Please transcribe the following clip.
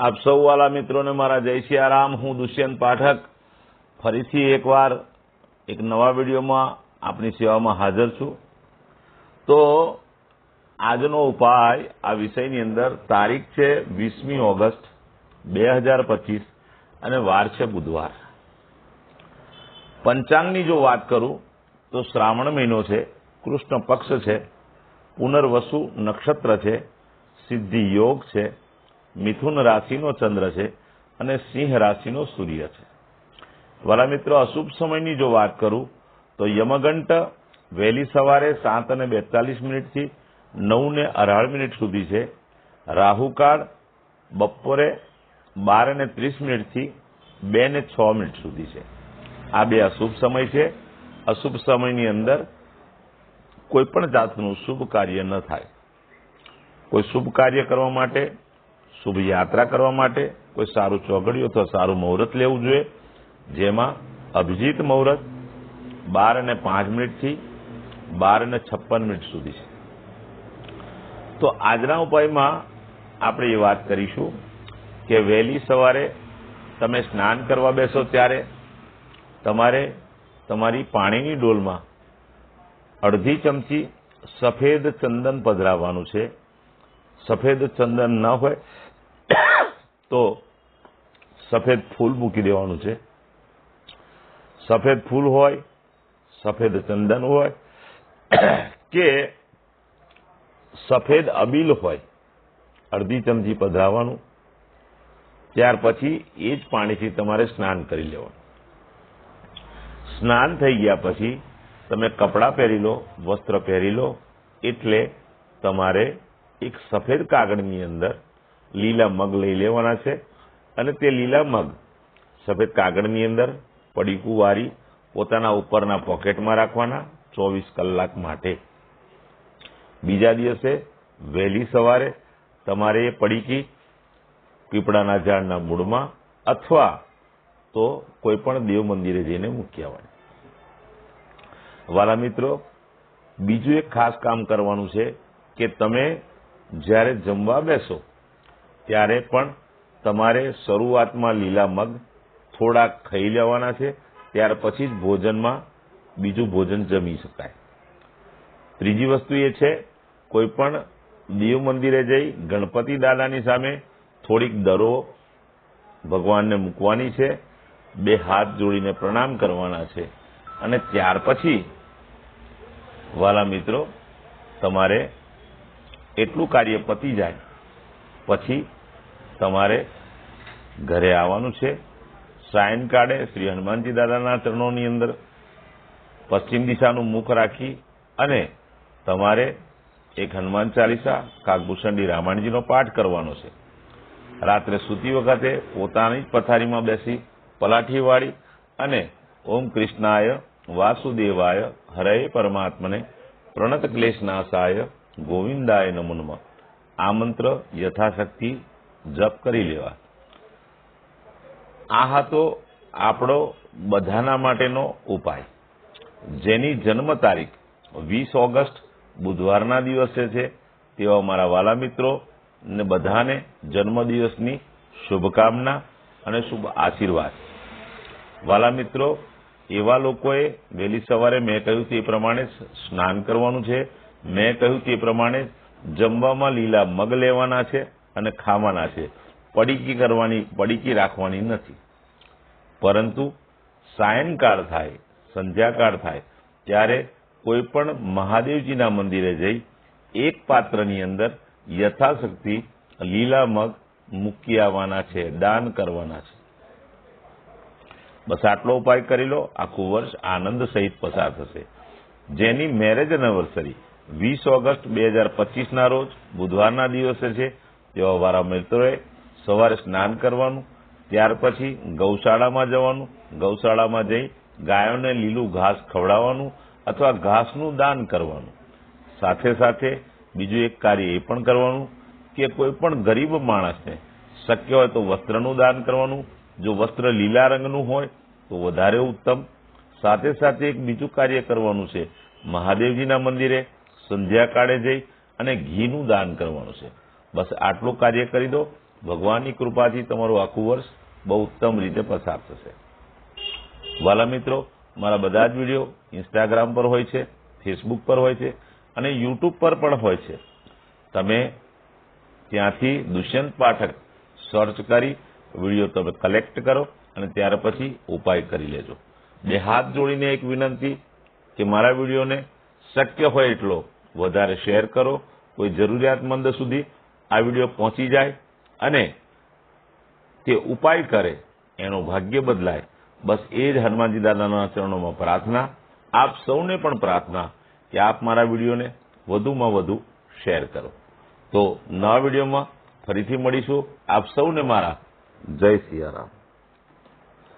આપ સૌ વાલા મિત્રોને મારા જય સિયારામ હું દુષ્યંત પાઠક. ફરીથી એકવાર એક નવા વિડીયોમાં આપની સેવામાં હાજર છું. તો આજનો ઉપાય આ વિષયની અંદર તારીખ છે વીસમી ઓગસ્ટ બે હજાર પચીસ અને વાર છે બુધવાર. પંચાંગની જો વાત કરું, તો શ્રાવણ મહિનો છે, કૃષ્ણ પક્ષ છે, પુનર્વસુ નક્ષત્ર છે, સિદ્ધિ યોગ છે મિથુન રાશિનો ચંદ્ર છે અને સિંહ રાશિનો સૂર્ય છે. વાલા મિત્રો, અશુભ સમયની જો વાત કરું, તો યમગંટ વહેલી સવારે સાત અને બેતાલીસ મિનિટથી નવ ને અઢાર મિનિટ સુધી છે. રાહુકાળ બપોરે બાર અને ત્રીસ મિનિટથી બે ને છ મિનિટ સુધી છે. આ બે અશુભ સમય છે. અશુભ સમયની અંદર કોઈ પણ જાતનું શુભ કાર્ય ન થાય. કોઈ શુભ કાર્ય કરવા માટે શુભ યાત્રા કરવા માટે કોઈ સારું ચોગડિયું અથવા સારું મુહૂર્ત લેવું જોઈએ. જેમાં અભિજીત મુહૂર્ત બાર અને પાંચ મિનિટથી બાર અને છપ્પન મિનિટ સુધી છે. તો આજના ઉપાયમાં આપણે એ વાત કરીશું કે વહેલી સવારે તમે સ્નાન કરવા બેસો ત્યારે તમારે તમારી પાણીની ડોલમાં અડધી ચમચી સફેદ ચંદન પધરાવવાનું છે. સફેદ ચંદન ન હોય તો સફેદ ફૂલ મૂકી દેવાનું છે. સફેદ ફૂલ હોય, સફેદ ચંદન હોય, કે સફેદ અબીલ હોય, અડધી ચમચી પધરાવાનું, ત્યાર પછી એ જ પાણીથી તમારે સ્નાન કરી લેવાનું. સ્નાન થઈ ગયા પછી તમે કપડાં પહેરી લો, વસ્ત્ર પહેરી લો, એટલે તમારે એક સફેદ કાગળની અંદર લીલા મગ લઈ લેવાના છે અને તે લીલા મગ સફેદ કાગળની અંદર પડીકું વારી પોતાના ઉપરના પોકેટમાં રાખવાના ચોવીસ કલાક માટે. બીજા દિવસે વહેલી સવારે તમારે એ પડીકી પીપળાના ઝાડના મૂળમાં અથવા તો કોઈ પણ દેવ મંદિરે જઈને મૂકી આવવાની. વાલા મિત્રો, બીજું એક ખાસ કામ કરવાનું છે કે તમે જ્યારે જમવા બેસો ત્યારે પણ તમારે શરૂઆતમાં લીલા મગ થોડાક ખાઈ લેવાના છે, ત્યાર પછી જ ભોજનમાં બીજું ભોજન જમી શકાય. ત્રીજી વસ્તુ એ છે, કોઈ પણ દેવ મંદિરે જઈ ગણપતિ દાદાની સામે થોડીક દરો ભગવાનને મૂકવાની છે, બે હાથ જોડીને પ્રણામ કરવાના છે અને ત્યાર પછી વાલા મિત્રો, તમારે એટલું કાર્ય પતી જાય, પછી તમારે ઘરે આવવાનું છે. સાયનકાળે શ્રી હનુમાનજી દાદાના ચરણોની અંદર પશ્ચિમ દિશાનું મુખ રાખી અને તમારે એક હનુમાન ચાલીસા કાકભૂષણજી રામાયણજીનો પાઠ કરવાનો છે. રાત્રે સૂતી વખતે પોતાની જ પથારીમાં બેસી પલાઠી વાળી અને ઓમ કૃષ્ણાય વાસુદેવાય હરે પરમાત્મને પ્રણત ક્લેશનાશાય ગોવિંદાય નમુનમાં આ મંત્ર યથાશક્તિ જપ કરી લેવા. આ હતો આપણો બધાના માટેનો ઉપાય. જેની જન્મ તારીખ વીસ ઓગસ્ટ બુધવારના દિવસે છે, તેવા મારા વાલા મિત્રો ને બધાને જન્મદિવસની શુભકામના અને શુભ આશીર્વાદ. વાલા મિત્રો, એવા લોકોએ વહેલી સવારે મેં કહ્યું તે પ્રમાણે સ્નાન કરવાનું છે. મેં કહ્યું તે પ્રમાણે જમવામાં લીલા મગ લેવાના છે. અને ખાવાના છે. પડીકી કરવાની, પડીકી રાખવાની નથી. પરંતુ સાયંકાળ થાય, સંધ્યાકાળ થાય, ત્યારે કોઈ પણ મહાદેવજીના મંદિરે જઈ એક પાત્રની અંદર યથાશક્તિ લીલા મગ મૂકી આવવાના છે, દાન કરવાના છે. બસ આટલો ઉપાય કરી લો, આખું વર્ષ આનંદ સહિત પસાર થશે. જેની મેરેજ એનિવર્સરી વીસ ઓગસ્ટ બે હજાર પચીસના રોજ, બુધવારના દિવસે છે. તેવા મારા મિત્રોએ સવારે સ્નાન કરવાનું, ત્યાર પછી ગૌશાળામાં જવાનું, ગૌશાળામાં જઈ ગાયોને લીલું ઘાસ ખવડાવવાનું અથવા ઘાસનું દાન કરવાનું. સાથે સાથે બીજું એક કાર્ય એ પણ કરવાનું કે કોઈ પણ ગરીબ માણસને શક્ય હોય તો વસ્ત્રનું દાન કરવાનું. જો વસ્ત્ર લીલા રંગનું હોય તો વધારે ઉત્તમ. સાથે સાથે એક બીજું કાર્ય કરવાનું છે. મહાદેવજીના મંદિરે સંધ્યાકાળે જઈ અને ઘીનું દાન કરવાનું છે. બસ આટલું કાર્ય કરી દો. ભગવાનની કૃપાથી તમારું આખું વર્ષ બહુ ઉત્તમ રીતે પસાર થશે. વાલા મિત્રો, મારા બધા જ વીડિયો ઇન્સ્ટાગ્રામ પર હોય છે ફેસબુક પર હોય છે અને યુટ્યુબ પર પણ હોય છે. તમે ત્યાંથી દુષ્યંત પાઠક સર્ચ કરી વીડિયો તમે કલેક્ટ કરો અને ત્યાર પછી ઉપાય કરી લેજો. બે હાથ જોડીને એક વિનંતી કે મારા વિડીયોને શક્ય હોય એટલો વધારે શેર કરો. કોઈ જરૂરિયાતમંદ સુધી આ વીડિયો પહોંચી જાય અને તે ઉપાય કરે, એનું ભાગ્ય બદલાય. બસ એ જ હનુમાનજી દાદાના ચરણોમાં પ્રાર્થના. આપ સૌને પણ પ્રાર્થના કે આપ મારા વિડીયોને વધુમાં વધુ શેર કરો. તો નવા વિડીયોમાં ફરીથી મળીશું. આપ સૌને મારા જય સિયારામ.